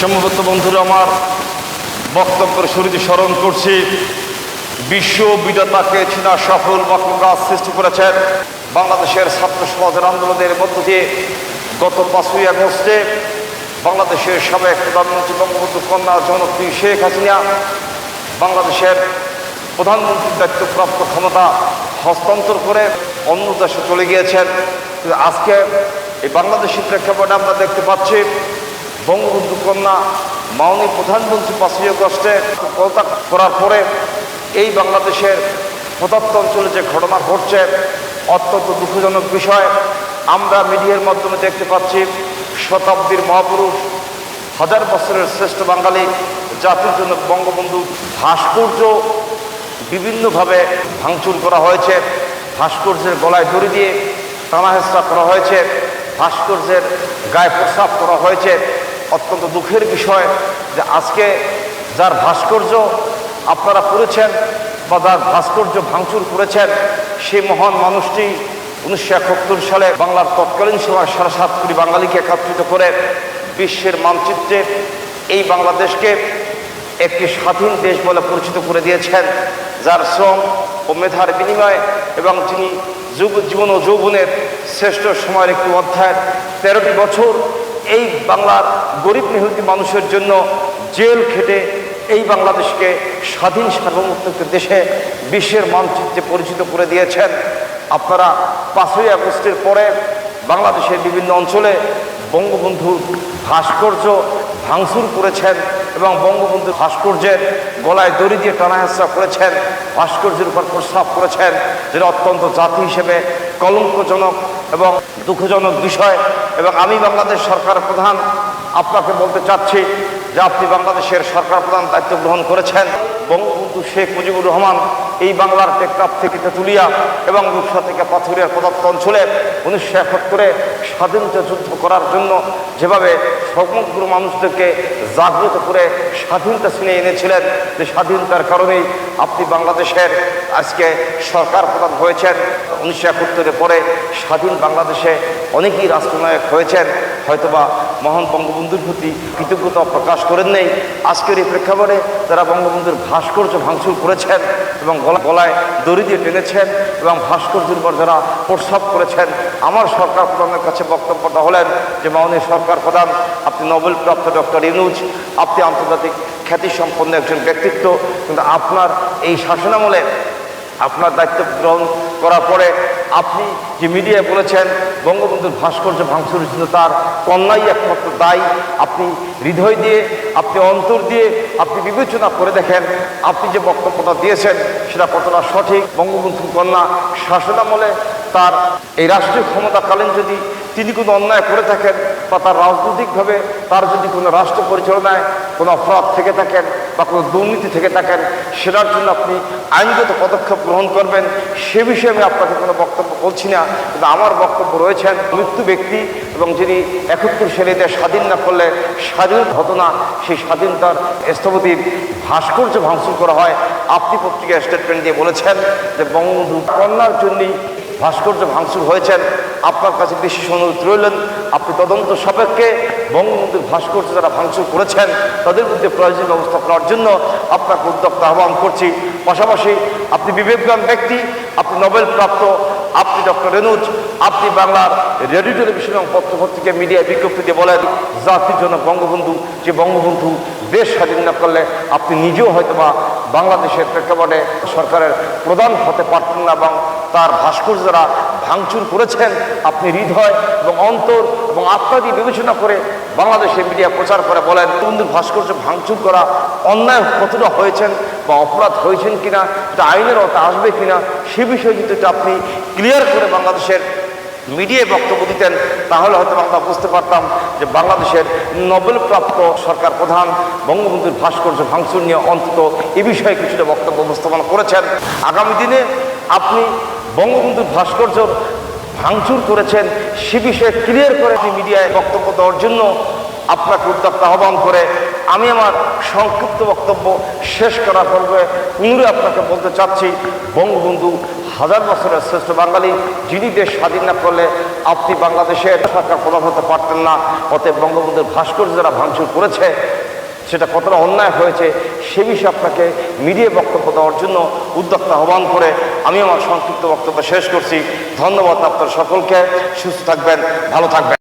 সম্ভবত বন্ধুরা, আমার বক্তব্যের শুরুতে স্মরণ করছি। বিশ্ব বিধাতাকে চীনা সফল বক্তব্য সৃষ্টি করেছেন বাংলাদেশের ছাত্র সমাজের আন্দোলনের মধ্য দিয়ে গত পাঁচই আগস্টে বাংলাদেশের সাবেক প্রধানমন্ত্রী বঙ্গবন্ধু কন্যা জনপ্রিয় শেখ হাসিনা বাংলাদেশের প্রধানমন্ত্রীর দায়িত্বপ্রাপ্ত ক্ষমতা হস্তান্তর করে অন্য দেশে চলে গিয়েছেন। আজকে এই বাংলাদেশের প্রেক্ষাপটে আমরা দেখতে পাচ্ছি কন্যা মাননীয় প্রধানমন্ত্রী পাঁচই আগস্টে পদত্যাগ করার পরে এই বাংলাদেশের প্রদত্ত অঞ্চলে যে ঘটনা ঘটছে, অত্যন্ত দুঃখজনক বিষয়। আমরা মিডিয়ার মাধ্যমে দেখতে পাচ্ছি শতাব্দীর মহাপুরুষ, হাজার বছরের শ্রেষ্ঠ বাঙালি, জাতির জন্য বঙ্গবন্ধু ভাস্কর্য বিভিন্নভাবে ভাঙচুর করা হয়েছে। ভাস্কর্যের গলায় দড়ি দিয়ে টানাহেস্তা করা হয়েছে। ভাস্কর্যের গায়ে প্রস্রাব করা হয়েছে। অত্যন্ত দুঃখের বিষয় যে আজকে যার ভাস্কর্য আপনারা করেছেন বা যার ভাস্কর্য ভাঙচুর করেছেন সেই মহান মানুষটি উনিশশো একাত্তর সালে বাংলার তৎকালীন সময় সাড়ে সাত কোটি বাঙালিকে একত্রিত করে বিশ্বের মানচিত্রে এই বাংলাদেশকে একটি স্বাধীন দেশ বলে পরিচিত করে দিয়েছেন। যার শ্রম ও মেধার বিনিময়ে এবং যিনি যুব জীবন ও যৌবনের শ্রেষ্ঠ সময়ের একটি অধ্যায়, তেরোটি বছর এই বাংলার গরিব মেহনতি মানুষের জন্য জেল খেটে এই বাংলাদেশকে স্বাধীন সার্বভৌমত্ব দেশে বিশ্বের মানচিত্রে পরিচিত করে দিয়েছেন। আপনারা পাঁচই আগস্টের পরে বাংলাদেশের বিভিন্ন অঞ্চলে বঙ্গবন্ধুর ভাস্কর্য ভাঙচুর করেছেন এবং বঙ্গবন্ধুর ভাস্কর্যের গলায় দড়ি দিয়ে টানাহেসা করেছেন, ভাস্কর্যের উপর প্রস্তাব করেছেন, যেটা অত্যন্ত জাতি হিসেবে কলঙ্কজনক এবং দুঃখজনক বিষয়। এবং আমি বাংলাদেশ সরকার প্রধান, আপনাকে বলতে চাচ্ছি যে আপনি বাংলাদেশের সরকার প্রধান দায়িত্ব গ্রহণ করেছেন। বঙ্গবন্ধু শেখ মুজিবুর রহমান এই বাংলার টেকনাফ থেকে তেঁতুলিয়া এবং রূপসা থেকে পাথুরিয়ার পদার্থ অঞ্চলে উনিশশো একাত্তরে স্বাধীনতা যুদ্ধ করার জন্য যেভাবে সমগ্র মানুষদেরকে জাগ্রত করে স্বাধীনতা ছিনিয়ে এনেছিলেন, যে স্বাধীনতার কারণেই আপনি বাংলাদেশের আজকে সরকার প্রধান হয়েছেন। উনিশশো একাত্তরের পরে স্বাধীন বাংলাদেশে অনেকেই রাষ্ট্রনায়ক হয়েছেন। হয়তোবা মহান বঙ্গবন্ধুর প্রতি কৃতজ্ঞতা প্রকাশ করেন নেই। আজকের এই প্রেক্ষাপটে তারা বঙ্গবন্ধুর ভাস্কর্য ভাঙচুর করেছেন এবং গলা গলায় দড়ি দিয়ে টেনেছেন এবং ভাস্কর্যের উপর যারা প্রস্রাব করেছেন, আমার সরকার প্রধানের কাছে বক্তব্যটা হলেন যে, মাননীয় সরকার প্রধান, আপনি নোবেল প্রাপ্ত ডক্টর ইনুজ আপনি আন্তর্জাতিক খ্যাতিসম্পন্ন একজন ব্যক্তিত্ব, কিন্তু আপনার এই শাসনামলে আপনার দায়িত্ব গ্রহণ করার পরে আপনি যে মিডিয়ায় বলেছেন বঙ্গবন্ধুর ভাস্কর্য ভাঙচুর ছিল তার কন্যাই একমাত্র দায়ী। আপনি হৃদয় দিয়ে, আপনি অন্তর দিয়ে, আপনি বিবেচনা করে দেখেন, আপনি যে বক্তব্যটা দিয়েছেন, সেটা কতটা সঠিক। বঙ্গবন্ধুর কন্যা শাসনামলে তার এই রাষ্ট্রীয় ক্ষমতাকালীন যদি তিনি কোনো অন্যায় করে থাকেন বা তার রাজনৈতিকভাবে তার যদি কোনো রাষ্ট্র পরিচালনায় কোনো অপরাধ থেকে থাকেন বা কোনো দুর্নীতি থেকে থাকেন, সেটার জন্য আপনি আইনগত পদক্ষেপ গ্রহণ করবেন। সে বিষয়ে আমি আপনাকে কোনো বক্তব্য বলছি না, কিন্তু আমার বক্তব্য রয়েছেন। মৃত্যু ব্যক্তি এবং যিনি একাত্তর শ্রেণীতে স্বাধীন না করলে স্বাধীন ঘটনা সেই স্বাধীনতার স্থপতির ভাস্কর্য ভাঙচুর করা হয়। আপনি পত্রিকা স্টেটমেন্ট দিয়ে বলেছেন যে বঙ্গবন্ধু কন্যার জন্যই ভাস্কর্য ভাঙচুর হয়েছেন। আপনার কাছে বেশি অনুরোধ রইলেন। আপনি তদন্ত সাপেক্ষে বঙ্গবন্ধুর ভাস্কর্য যারা ভাঙচুর করেছেন, তাদের মধ্যে প্রয়োজনীয় ব্যবস্থা করার জন্য আপনাকে উদ্যোক্তা আহ্বান করছি। পাশাপাশি আপনি বিবেকবান ব্যক্তি, আপনি নোবেল প্রাপ্ত আপনি ডক্টর রেনুজ আপনি বাংলার রেডিও টেলিভিশন এবং পত্রপত্রিকা মিডিয়া বিজ্ঞপ্তি দিয়ে বলেন, জাতির জন্য বঙ্গবন্ধু, যে বঙ্গবন্ধু দেশ স্বাধীন না করলে আপনি নিজেও হয়তো বা বাংলাদেশের প্রেক্ষাপটে সরকারের প্রধান হতে পারতেন না এবং তার ভাস্কর্য যারা ভাঙচুর করেছেন, আপনি হৃদয় এবং অন্তর এবং আত্মা দিয়ে বিবেচনা করে বাংলাদেশের মিডিয়া প্রচার করে বলেন বন্ধুর ভাস্কর্য ভাঙচুর করা অন্যায় কতটা হয়েছেন বা অপরাধ হয়েছেন কিনা, এটা আইনের অর্থে আসবে কিনা, সে বিষয়ে কিন্তু আপনি ক্লিয়ার করে বাংলাদেশের মিডিয়ায় বক্তব্য দিতেন, তাহলে হয়তো আমরা বুঝতে পারতাম যে বাংলাদেশের নোবেল প্রাপ্ত সরকার প্রধান বঙ্গবন্ধুর ভাস্কর্য ভাঙচুর নিয়ে অন্তত এ বিষয়ে কিছুটা বক্তব্য উপস্থাপন করেছেন। আগামী দিনে আপনি বঙ্গবন্ধুর ভাস্কর্য ভাঙচুর করেছেন, সে বিষয়ে ক্লিয়ার করে মিডিয়ায় বক্তব্য দেওয়ার জন্য আপনাকে উদ্যোক্তা আহ্বান করে আমি আমার সংক্ষিপ্ত বক্তব্য শেষ করার পূর্বে পুনরে আপনাকে বলতে চাচ্ছি, বঙ্গবন্ধু হাজার বছরের শ্রেষ্ঠ বাঙালি, যিনি দেশ স্বাধীন না করলে আপনি বাংলাদেশের সরকার প্রধান হতে পারতেন না। অতএব বঙ্গবন্ধুর ভাস্কর্য যারা ভাঙচুর করেছে, সেটা কতটা অন্যায় হয়েছে, সে বিষয়ে আপনাকে মিডিয়া বক্তব্য দেওয়ার জন্য উদ্যোক্তা আহ্বান করে আমি আমার সংক্ষিপ্ত বক্তব্য শেষ করছি। ধন্যবাদ আপনার সকলকে, সুস্থ থাকবেন, ভালো থাকবেন।